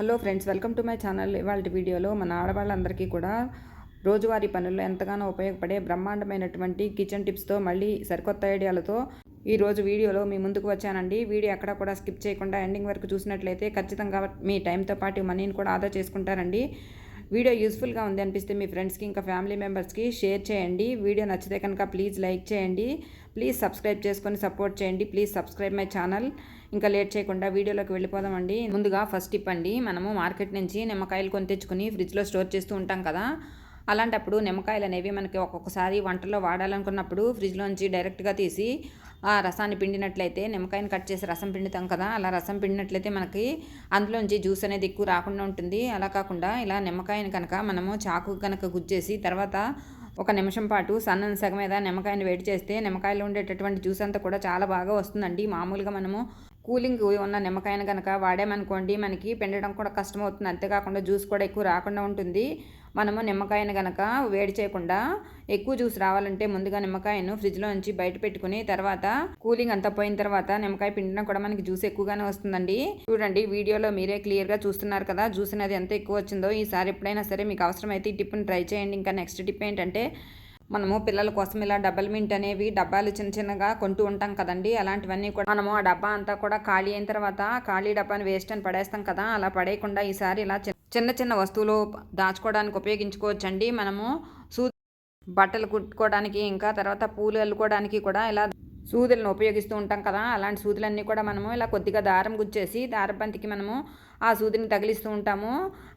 Hello friends welcome to my channel. ఇవాళ వీడియోలో మన ఆడవాళ్ళందరికీ కూడా రోజువారీ పనుల్లో ఎంతగానో ఉపయోగపడే బ్రహ్మాండమైనటువంటి కిచెన్ టిప్స్తో మళ్ళీ సరికొత్త ఐడియాలతో ఈరోజు వీడియోలో మీ ముందుకు వచ్చానండి. వీడియో ఎక్కడ కూడా స్కిప్ చేయకుండా ఎండింగ్ వరకు చూసినట్లయితే ఖచ్చితంగా మీ టైంతో పాటు మనీని కూడా ఆదా చేసుకుంటారండి. వీడియో యూస్ఫుల్గా ఉంది అనిపిస్తే మీ ఫ్రెండ్స్కి ఇంకా ఫ్యామిలీ మెంబర్స్కి షేర్ చేయండి. వీడియో నచ్చితే కనుక ప్లీజ్ లైక్ చేయండి. ప్లీజ్ సబ్స్క్రైబ్ చేసుకొని సపోర్ట్ చేయండి. Please subscribe my channel. ఇంకా లేట్ చేయకుండా వీడియోలోకి వెళ్ళిపోదామండి. ముందుగా ఫస్ట్ టిప్ అండి మనము మార్కెట్ నుంచి నిమ్మకాయలు కొని తెచ్చుకుని ఫ్రిడ్జ్లో స్టోర్ చేస్తూ ఉంటాం కదా. అలాంటప్పుడు నిమ్మకాయలు అనేవి మనకి ఒక్కొక్కసారి వంటల్లో వాడాలనుకున్నప్పుడు ఫ్రిడ్జ్లోంచి డైరెక్ట్గా తీసి ఆ రసాన్ని పిండినట్లయితే నిమ్మకాయని కట్ చేసి రసం పిండుతాం కదా అలా రసం పిండినట్లయితే మనకి అందులోంచి జ్యూస్ అనేది ఎక్కువ రాకుండా ఉంటుంది. అలా కాకుండా ఇలా నిమ్మకాయని కనుక మనము చాకు కనుక గుజ్జేసి తర్వాత ఒక నిమిషం పాటు సన్నని సగం మీద నిమ్మకాయని వేడి చేస్తే నిమ్మకాయలో ఉండేటటువంటి జ్యూస్ అంతా కూడా చాలా బాగా వస్తుందండి. మామూలుగా మనము కూలింగ్ ఉన్న నిమ్మకాయను కనుక వాడామనుకోండి మనకి పిండడం కూడా కష్టం అవుతుంది అంతేకాకుండా జ్యూస్ కూడా ఎక్కువ రాకుండా ఉంటుంది. మనము నిమ్మకాయను కనుక వేడి చేయకుండా ఎక్కువ జ్యూస్ రావాలంటే ముందుగా నిమ్మకాయను ఫ్రిడ్జ్లో నుంచి బయట పెట్టుకుని తర్వాత కూలింగ్ అంతా పోయిన తర్వాత నిమ్మకాయ పిండినా కూడా మనకి జ్యూస్ ఎక్కువగానే వస్తుందండి. చూడండి వీడియోలో మీరే క్లియర్గా చూస్తున్నారు కదా జ్యూస్ అనేది ఎంత ఎక్కువ వచ్చిందో. ఈసారి ఎప్పుడైనా సరే మీకు అవసరమైతే ఈ టిప్ని ట్రై చేయండి. ఇంకా నెక్స్ట్ టిప్ ఏంటంటే మనము పిల్లల కోసం ఇలా డబ్బల్ మింట్ అనేవి డబ్బాలు చిన్న చిన్నగా కొంటూ ఉంటాం కదండి. అలాంటివన్నీ కూడా మనము ఆ డబ్బా అంతా కూడా ఖాళీ అయిన తర్వాత ఖాళీ డబ్బాని వేస్ట్ అని పడేస్తాం కదా అలా పడేయకుండా ఈసారి ఇలా చిన్న చిన్న వస్తువులు దాచుకోవడానికి ఉపయోగించుకోవచ్చండి. మనము సూ బట్టలు కుట్టుకోవడానికి ఇంకా తర్వాత పూలు అల్లుకోవడానికి కూడా ఇలా సూదులను ఉపయోగిస్తూ ఉంటాం కదా అలాంటి సూదులన్నీ కూడా మనము ఇలా కొద్దిగా దారం గుచ్చేసి దారబంతికి మనము ఆ సూదిని తగిలిస్తూ ఉంటాము.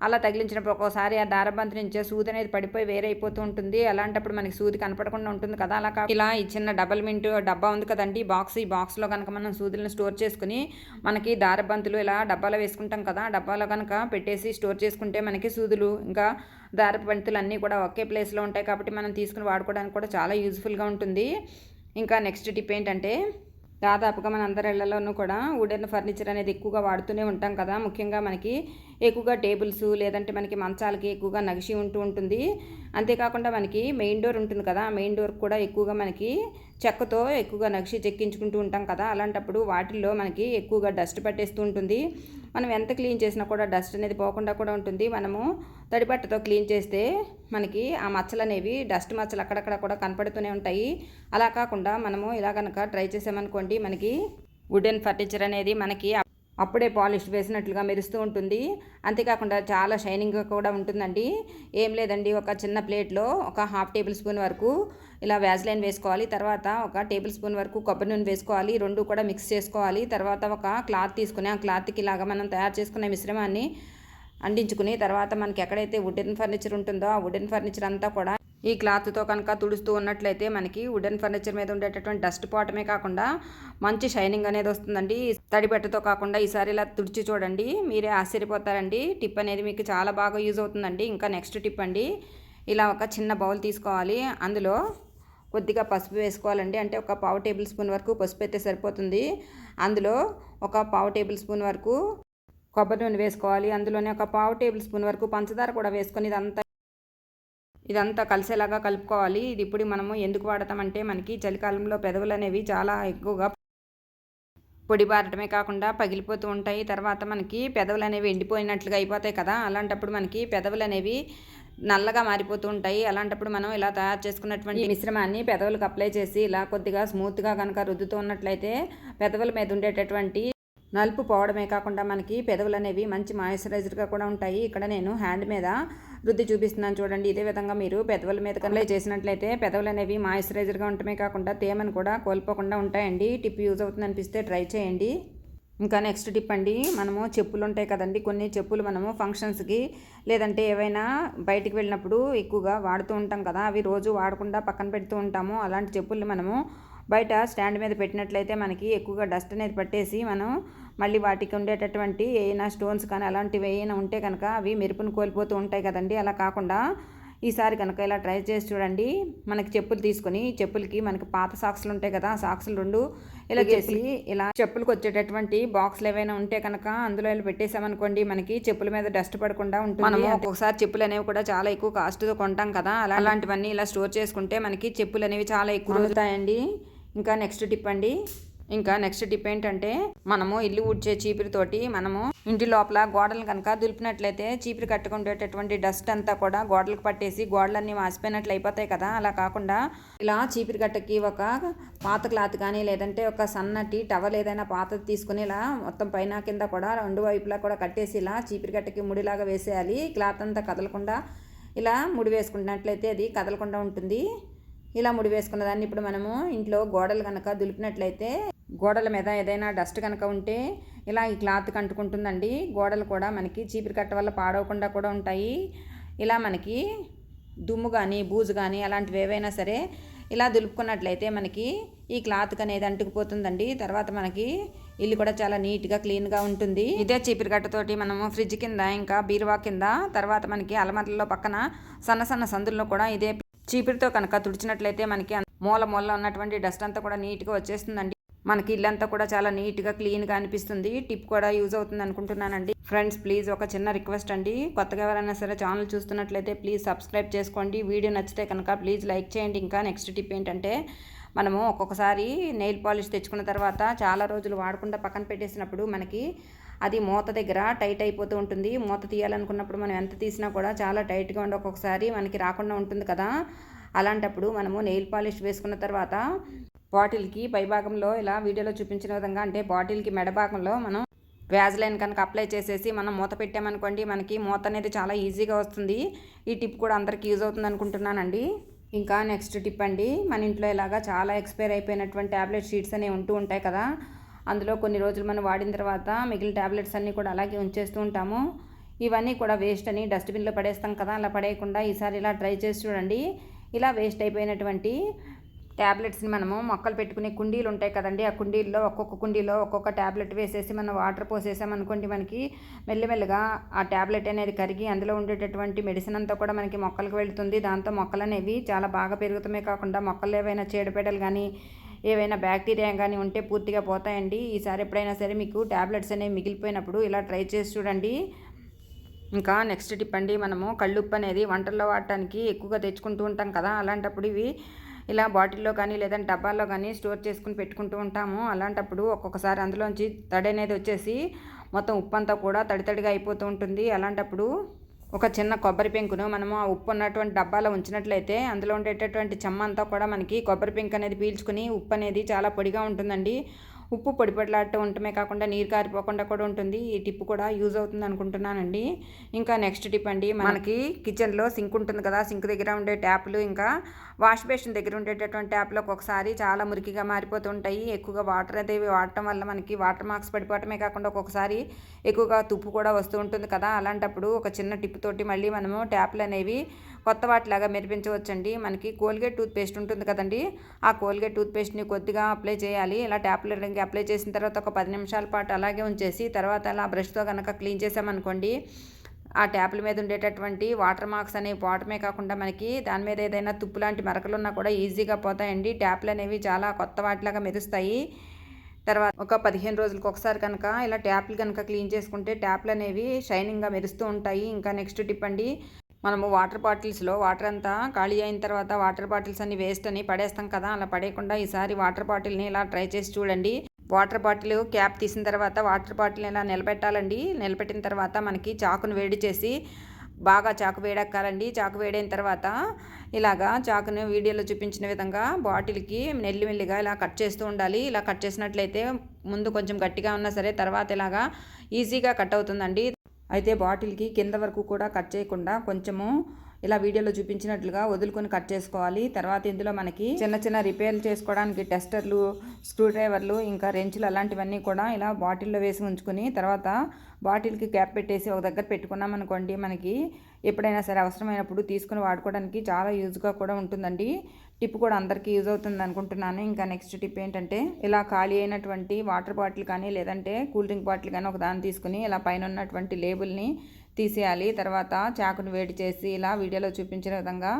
అలా తగిలించినప్పుడు ఒక్కోసారి ఆ దారబంతి నుంచే సూది అనేది పడిపోయి వేరే అయిపోతూ ఉంటుంది. అలాంటప్పుడు మనకి సూది కనపడకుండా ఉంటుంది కదా అలా ఇలా ఈ చిన్న డబల్ మింట్ డబ్బా ఉంది కదండి బాక్స్ ఈ బాక్స్లో కనుక మనం సూదులను స్టోర్ చేసుకుని మనకి దారబంతులు ఇలా డబ్బాలో వేసుకుంటాం కదా డబ్బాలో కనుక పెట్టేసి స్టోర్ చేసుకుంటే మనకి సూదులు ఇంకా దారబంతులు అన్నీ కూడా ఒకే ప్లేస్లో ఉంటాయి కాబట్టి మనం తీసుకుని వాడుకోవడానికి కూడా చాలా యూజ్ఫుల్గా ఉంటుంది. ఇంకా నెక్స్ట్ టిప్ ఏంటంటే దాదాపుగా మన అందరి ఇళ్ళలోనూ కూడా వుడెన్ ఫర్నిచర్ అనేది ఎక్కువగా వాడుతూనే ఉంటాం కదా. ముఖ్యంగా మనకి ఎక్కువగా టేబుల్స్ లేదంటే మనకి మంచాలకి ఎక్కువగా నగిసి ఉంటూ ఉంటుంది. అంతేకాకుండా మనకి మెయిన్ డోర్ ఉంటుంది కదా. మెయిన్ డోర్ కూడా ఎక్కువగా మనకి చెక్కతో ఎక్కువగా నగిసి చెక్కించుకుంటూ ఉంటాం కదా. అలాంటప్పుడు వాటిల్లో మనకి ఎక్కువగా డస్ట్ పట్టేస్తూ ఉంటుంది. మనం ఎంత క్లీన్ చేసినా కూడా డస్ట్ అనేది పోకుండా కూడా ఉంటుంది. మనము తడిపట్టతో క్లీన్ చేస్తే మనకి ఆ మచ్చలు అనేవి డస్ట్ మచ్చలు అక్కడక్కడ కూడా కనపడుతూనే ఉంటాయి. అలా కాకుండా మనము ఇలా కనుక ట్రై చేసామనుకోండి మనకి వుడెన్ ఫర్నిచర్ అనేది మనకి అప్పుడే పాలిష్ వేసినట్లుగా మెరుస్తూ ఉంటుంది. అంతేకాకుండా చాలా షైనింగ్గా కూడా ఉంటుందండి. ఏం లేదండి ఒక చిన్న ప్లేట్లో ఒక హాఫ్ టేబుల్ స్పూన్ వరకు ఇలా వ్యాజ్లైన్ వేసుకోవాలి. తర్వాత ఒక టేబుల్ స్పూన్ వరకు కొబ్బరి నూనె వేసుకోవాలి. రెండు కూడా మిక్స్ చేసుకోవాలి. తర్వాత ఒక క్లాత్ తీసుకుని ఆ క్లాత్కి ఇలాగా మనం తయారు చేసుకునే మిశ్రమాన్ని అంటించుకుని తర్వాత మనకి ఎక్కడైతే వుడెన్ ఫర్నిచర్ ఉంటుందో ఆ వుడెన్ ఫర్నిచర్ అంతా కూడా ఈ క్లాత్తో కనుక తుడుస్తూ ఉన్నట్లయితే మనకి వుడెన్ ఫర్నిచర్ మీద ఉండేటటువంటి డస్ట్ పోవటమే కాకుండా మంచి షైనింగ్ అనేది వస్తుందండి. తడిబట్టతో కాకుండా ఈసారి ఇలా తుడిచి చూడండి. మీరే ఆశ్చర్యపోతారండి. టిప్ అనేది మీకు చాలా బాగా యూజ్ అవుతుందండి. ఇంకా నెక్స్ట్ టిప్ అండి. ఇలా ఒక చిన్న బౌల్ తీసుకోవాలి. అందులో కొద్దిగా పసుపు వేసుకోవాలండి. అంటే ఒక పావు టేబుల్ స్పూన్ వరకు పసుపు అయితే సరిపోతుంది. అందులో ఒక పావు టేబుల్ స్పూన్ వరకు కొబ్బరి నూనె వేసుకోవాలి. అందులోనే ఒక పావు టేబుల్ స్పూన్ వరకు పంచదార కూడా వేసుకొని ఇదంతా ఇదంతా కలిసేలాగా కలుపుకోవాలి. ఇది ఇప్పుడు మనము ఎందుకు వాడతామంటే మనకి చలికాలంలో పెదవులు అనేవి చాలా ఎక్కువగా పొడి బారటమే కాకుండా పగిలిపోతూ ఉంటాయి. తర్వాత మనకి పెదవులు అనేవి ఎండిపోయినట్లుగా అయిపోతాయి కదా. అలాంటప్పుడు మనకి పెదవులు అనేవి నల్లగా మారిపోతూ ఉంటాయి. అలాంటప్పుడు మనం ఇలా తయారు చేసుకున్నటువంటి మిశ్రమాన్ని పెదవులకు అప్లై చేసి ఇలా కొద్దిగా స్మూత్గా కనుక రుద్దుతూ ఉన్నట్లయితే పెదవుల మీద ఉండేటటువంటి నలుపు పోవడమే కాకుండా మనకి పెదవులు అనేవి మంచి మాయిశ్చరైజర్గా కూడా ఉంటాయి. ఇక్కడ నేను హ్యాండ్ మీద రుద్ది చూపిస్తున్నాను చూడండి. ఇదే విధంగా మీరు పెదవుల మీద కనుక చేసినట్లయితే పెదవులు అనేవి మాయిశ్చరైజర్గా ఉండటమే కాకుండా తేమను కూడా కోల్పోకుండా ఉంటాయండి. టిప్ యూజ్ అవుతుంది అనిపిస్తే ట్రై చేయండి. ఇంకా నెక్స్ట్ టిప్ అండి మనము చెప్పులు ఉంటాయి కదండి. కొన్ని చెప్పులు మనము ఫంక్షన్స్కి లేదంటే ఏవైనా బయటికి వెళ్ళినప్పుడు ఎక్కువగా వాడుతూ ఉంటాం కదా. అవి రోజు వాడకుండా పక్కన పెడుతూ ఉంటాము. అలాంటి చెప్పుల్ని మనము బయట స్టాండ్ మీద పెట్టినట్లయితే మనకి ఎక్కువగా డస్ట్ అనేది పట్టేసి మనం మళ్ళీ వాటికి ఉండేటటువంటి ఏమైనా స్టోన్స్ కానీ అలాంటివి ఏమైనా ఉంటే కనుక అవి మెరుపును కోల్పోతూ ఉంటాయి కదండి. అలా కాకుండా ఈసారి కనుక ఇలా ట్రై చేసి చూడండి. మనకి చెప్పులు తీసుకొని చెప్పులకి మనకి పాత సాక్స్లు ఉంటాయి కదా సాక్స్లు రెండు ఇలా చేసి ఇలా చెప్పులకు వచ్చేటటువంటి బాక్స్లు ఏవైనా ఉంటే కనుక అందులో ఇలా పెట్టేసామనుకోండి మనకి చెప్పుల మీద డస్ట్ పడకుండా ఉంటుంది మనము ఒక్కొక్కసారి చెప్పులు అనేవి కూడా చాలా ఎక్కువ కాస్ట్తో కొంటాం కదా. అలా అలాంటివన్నీ ఇలా స్టోర్ చేసుకుంటే మనకి చెప్పులు అనేవి చాలా ఎక్కువ అవుతాయండి. ఇంకా నెక్స్ట్ టిప్ అండి. ఇంకా నెక్స్ట్ టిప్ ఏంటంటే మనము ఇల్లు ఊడ్చే చీపిరితోటి మనము ఇంటి లోపల గోడలు కనుక దులిపినట్లయితే చీపిరి కట్టుకుండేటటువంటి డస్ట్ అంతా కూడా గోడలకు పట్టేసి గోడలన్నీ మాసిపోయినట్లు అయిపోతాయి కదా. అలా కాకుండా ఇలా చీపిరి కట్టకి ఒక పాత క్లాత్ కానీ లేదంటే ఒక సన్నటి టవల్ ఏదైనా పాతది తీసుకుని ఇలా మొత్తం పైన కింద కూడా రెండు వైపులా కూడా కట్టేసి ఇలా చీపిరి కట్టకి ముడిలాగా వేసేయాలి. క్లాత్ అంతా కదలకుండా ఇలా ముడి వేసుకున్నట్లయితే అది కదలకుండా ఉంటుంది. ఇలా ముడి వేసుకున్న దాన్ని ఇప్పుడు మనము ఇంట్లో గోడలు కనుక దులిపినట్లయితే గోడల మీద ఏదైనా డస్ట్ కనుక ఉంటే ఇలా ఈ క్లాత్ కంటుకుంటుందండి. గోడలు కూడా మనకి చీపిరి కట్ట వల్ల పాడవకుండా కూడా ఉంటాయి. ఇలా మనకి దుమ్ము కానీ బూజు కానీ అలాంటివి ఏవైనా సరే ఇలా దులుపుకున్నట్లయితే మనకి ఈ క్లాత్ అనేది అంటుకుపోతుందండి. తర్వాత మనకి ఇల్లు కూడా చాలా నీట్గా క్లీన్గా ఉంటుంది. ఇదే చీపిరి కట్టతోటి మనము ఫ్రిడ్జ్ కింద ఇంకా బీరువా కింద తర్వాత మనకి అలమరలో పక్కన సన్న సన్న సందుల్లో కూడా ఇదే చీపిరితో కనుక తుడిచినట్లయితే మనకి మూల మూల ఉన్నటువంటి డస్ట్ అంతా కూడా నీట్గా వచ్చేస్తుందండి. మనకి ఇల్లంతా కూడా చాలా నీట్గా క్లీన్గా అనిపిస్తుంది. టిప్ కూడా యూజ్ అవుతుంది అనుకుంటున్నానండి. ఫ్రెండ్స్ ప్లీజ్ ఒక చిన్న రిక్వెస్ట్ అండి. కొత్తగా ఎవరైనా సరే ఛానల్ చూస్తున్నట్లయితే ప్లీజ్ సబ్స్క్రైబ్ చేసుకోండి. వీడియో నచ్చితే కనుక ప్లీజ్ లైక్ చేయండి. ఇంకా నెక్స్ట్ టిప్ ఏంటంటే మనము ఒక్కొక్కసారి నెయిల్ పాలిష్ తెచ్చుకున్న తర్వాత చాలా రోజులు వాడకుండా పక్కన పెట్టేసినప్పుడు మనకి అది మూత దగ్గర టైట్ అయిపోతూ ఉంటుంది. మూత తీయాలనుకున్నప్పుడు మనం ఎంత తీసినా కూడా చాలా టైట్గా ఉండి ఒక్కొక్కసారి మనకి రాకుండా ఉంటుంది కదా. అలాంటప్పుడు మనము నెయిల్ పాలిష్ వేసుకున్న తర్వాత బాటిల్కి పైభాగంలో ఇలా వీడియోలో చూపించిన విధంగా అంటే బాటిల్కి మెడ భాగంలో మనం వ్యాజ్లైన్ కనుక అప్లై చేసేసి మనం మూత పెట్టామనుకోండి మనకి మూత అనేది చాలా ఈజీగా వస్తుంది. ఈ టిప్ కూడా అందరికీ యూజ్ అవుతుంది అనుకుంటున్నానండి. ఇంకా నెక్స్ట్ టిప్ అండి. మన ఇంట్లో ఇలాగా చాలా ఎక్స్పైర్ అయిపోయినటువంటి ట్యాబ్లెట్ షీట్స్ అనేవి ఉంటూ ఉంటాయి కదా. అందులో కొన్ని రోజులు మనం వాడిన తర్వాత మిగిలిన ట్యాబ్లెట్స్ అన్నీ కూడా అలాగే ఉంచేస్తూ ఉంటాము. ఇవన్నీ కూడా వేస్ట్ అని డస్ట్బిన్లో పడేస్తాం కదా అలా పడేయకుండా ఈసారి ఇలా ట్రై చేసి చూడండి. ఇలా వేస్ట్ అయిపోయినటువంటి ట్యాబ్లెట్స్ని మనము మొక్కలు పెట్టుకునే కుండీలు ఉంటాయి కదండి ఆ కుండీల్లో ఒక్కొక్క కుండీలో ఒక్కొక్క ట్యాబ్లెట్ వేసేసి మనం వాటర్ పోసేసామనుకోండి మనకి మెల్లమెల్లగా ఆ ట్యాబ్లెట్ అనేది కరిగి అందులో ఉండేటటువంటి మెడిసిన్ అంతా కూడా మనకి మొక్కలకు వెళుతుంది. దాంతో మొక్కలు అనేవి చాలా బాగా పెరుగుతామే కాకుండా మొక్కలు ఏవైనా చీడపీడలు కానీ ఏవైనా బ్యాక్టీరియా కానీ ఉంటే పూర్తిగా పోతాయండి. ఈసారి ఎప్పుడైనా సరే మీకు ట్యాబ్లెట్స్ అనేవి మిగిలిపోయినప్పుడు ఇలా ట్రై చేసి చూడండి. ఇంకా నెక్స్ట్ టిప్ అండి మనము కళ్ళుప్పు అనేది వంటల్లో వాడటానికి ఎక్కువగా తెచ్చుకుంటూ ఉంటాం కదా. అలాంటప్పుడు ఇవి ఇలా బాటిల్లో కానీ లేదంటే డబ్బాల్లో కానీ స్టోర్ చేసుకుని పెట్టుకుంటూ ఉంటాము. అలాంటప్పుడు ఒక్కొక్కసారి అందులోంచి తడి అనేది వచ్చేసి మొత్తం ఉప్పు అంతా కూడా తడి తడిగా అయిపోతూ ఉంటుంది. అలాంటప్పుడు ఒక చిన్న కొబ్బరి పెంకును మనము ఆ ఉప్పు ఉన్నటువంటి డబ్బాలో ఉంచినట్లయితే అందులో ఉండేటటువంటి చెమ్మ అంతా కూడా మనకి కొబ్బరి పెంకు అనేది పీల్చుకుని ఉప్పు అనేది చాలా పొడిగా ఉంటుందండి. ఉప్పు పొడి పొడిలాడుతూ ఉండటమే కాకుండా నీరు కారిపోకుండా కూడా ఉంటుంది. ఈ టిప్ కూడా యూజ్ అవుతుంది అనుకుంటున్నానండి. ఇంకా నెక్స్ట్ టిప్ అండి మనకి కిచెన్లో సింక్ ఉంటుంది కదా సింక్ దగ్గర ఉండే ట్యాప్లు ఇంకా వాష్ బేసిన్ దగ్గర ఉండేటటువంటి ట్యాప్లో ఒక్కొక్కసారి చాలా మురికిగా మారిపోతుంటాయి ఎక్కువగా వాటర్ అయితే వాడటం వల్ల మనకి వాటర్ మార్క్స్ పడిపోవటమే కాకుండా ఒక్కొక్కసారి ఎక్కువగా తుప్పు కూడా వస్తూ ఉంటుంది కదా. అలాంటప్పుడు ఒక చిన్న టిప్ తోటి మళ్ళీ మనము ట్యాప్లు అనేవి కొత్త వాటిలాగా మెరిపించవచ్చండి. మనకి కోల్గేట్ టూత్ పేస్ట్ ఉంటుంది కదండి. ఆ కోల్గేట్ టూత్ పేస్ట్ని కొద్దిగా అప్లై చేయాలి. ఇలా ట్యాప్లు అప్లై చేసిన తర్వాత ఒక పది నిమిషాల పాటు అలాగే ఉంచేసి తర్వాత అలా బ్రష్తో కనుక క్లీన్ చేసామనుకోండి ఆ ట్యాప్ల మీద ఉండేటటువంటి వాటర్ మార్క్స్ అనేవి పోవటమే కాకుండా మనకి దాని మీద ఏదైనా తుప్పు లాంటి మరకలు ఉన్నా కూడా ఈజీగా పోతాయండి. ట్యాప్లు అనేవి చాలా కొత్త వాటిలాగా మెరుస్తాయి. తర్వాత ఒక పదిహేను రోజులకు ఒకసారి కనుక ఇలా ట్యాప్లు కనుక క్లీన్ చేసుకుంటే ట్యాప్లు అనేవి షైనింగ్గా మెరుస్తూ ఉంటాయి. ఇంకా నెక్స్ట్ టిప్ అండి మనము వాటర్ బాటిల్స్లో వాటర్ అంతా ఖాళీ అయిన తర్వాత వాటర్ బాటిల్స్ అన్ని వేస్ట్ అని పడేస్తాం కదా అలా పడేయకుండా ఈసారి వాటర్ బాటిల్ని ఇలా ట్రై చేసి చూడండి. వాటర్ బాటిల్ క్యాప్ తీసిన తర్వాత వాటర్ బాటిల్ని ఇలా నిలబెట్టాలండి. నిలబెట్టిన తర్వాత మనకి చాకును వేడి చేసి బాగా చాకు వేడెక్కాలండి. చాకు వేడైన తర్వాత ఇలాగా చాకును వీడియోలో చూపించిన విధంగా బాటిల్కి మెల్లిమెల్లిగా ఇలా కట్ చేస్తూ ఉండాలి. ఇలా కట్ చేసినట్లయితే ముందు కొంచెం గట్టిగా ఉన్నా సరే తర్వాత ఇలాగా ఈజీగా కట్ అవుతుందండి. అయితే బాటిల్కి కింద వరకు కూడా కట్ చేయకుండా కొంచెము ఇలా వీడియోలో చూపించినట్లుగా వదులుకొని కట్ చేసుకోవాలి. తర్వాత ఇందులో మనకి చిన్న చిన్న రిపేర్లు చేసుకోవడానికి టెస్టర్లు స్క్రూ డ్రైవర్లు ఇంకా రెంచులు అలాంటివన్నీ కూడా ఇలా బాటిల్లో వేసి ఉంచుకొని తర్వాత బాటిల్కి క్యాప్ పెట్టేసి ఒక దగ్గర పెట్టుకున్నాం అనుకోండి మనకి ఎప్పుడైనా సరే అవసరమైనప్పుడు తీసుకుని వాడుకోవడానికి చాలా యూజ్గా కూడా ఉంటుందండి. టిప్ కూడా అందరికీ యూజ్ అవుతుంది అనుకుంటున్నాను. ఇంకా నెక్స్ట్ టిప్ ఏంటంటే ఇలా ఖాళీ అయినటువంటి వాటర్ బాటిల్ కానీ లేదంటే కూల్ డ్రింక్ బాటిల్ కానీ ఒక దాన్ని తీసుకుని ఇలా పైన ఉన్నటువంటి లేబుల్ని తీసేయాలి. తర్వాత చాకును వేడి చేసి ఇలా వీడియోలో చూపించిన విధంగా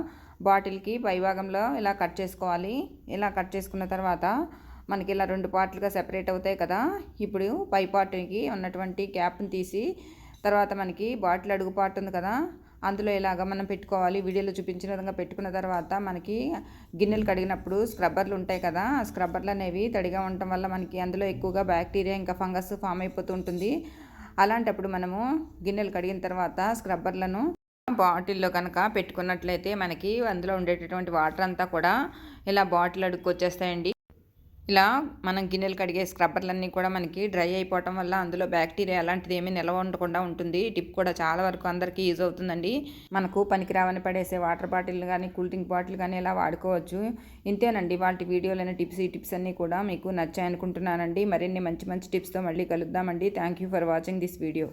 బాటిల్కి పైభాగంలో ఇలా కట్ చేసుకోవాలి. ఇలా కట్ చేసుకున్న తర్వాత మనకి ఇలా రెండు పార్ట్లుగా సెపరేట్ అవుతాయి కదా. ఇప్పుడు పై పార్ట్కి ఉన్నటువంటి క్యాప్ని తీసి తర్వాత మనకి బాటిల్ అడుగు పార్ట్ ఉంది కదా అందులో ఇలాగ మనం పెట్టుకోవాలి? వీడియోలో చూపించిన విధంగా పెట్టుకున్న తర్వాత మనకి గిన్నెలు కడిగినప్పుడు స్క్రబ్బర్లు ఉంటాయి కదా ఆ స్క్రబ్బర్లు అనేవి తడిగా ఉండటం వల్ల మనకి అందులో ఎక్కువగా బ్యాక్టీరియా ఇంకా ఫంగస్ ఫామ్ అయిపోతూ ఉంటుంది. అలాంటప్పుడు మనము గిన్నెలు కడిగిన తర్వాత స్క్రబ్బర్లను బాటిల్లో కనుక పెట్టుకున్నట్లయితే మనకి అందులో ఉండేటటువంటి వాటర్ అంతా కూడా ఇలా బాటిల్ అడుక్కొచ్చేస్తాయండి. ఇలా మనం గిన్నెలు కడిగే స్క్రబ్బర్లన్నీ కూడా మనకి డ్రై అయిపోవటం వల్ల అందులో బ్యాక్టీరియా అలాంటిది ఏమీ నిల్వ ఉండకుండా ఉంటుంది. టిప్ కూడా చాలా వరకు అందరికీ యూజ్ అవుతుందండి. మనకు పనికిరావని పడేసే వాటర్ బాటిల్ కానీ కూల్ డ్రింక్ బాటిల్ కానీ ఇలా వాడుకోవచ్చు. ఇంతేనండి. వాటి వీడియోలైన టిప్స్ ఈ టిప్స్ అన్నీ కూడా మీకు నచ్చాయనుకుంటున్నానండి. మరిన్ని మంచి మంచి టిప్స్తో మళ్ళీ కలుద్దామండి. Thank you for watching this video.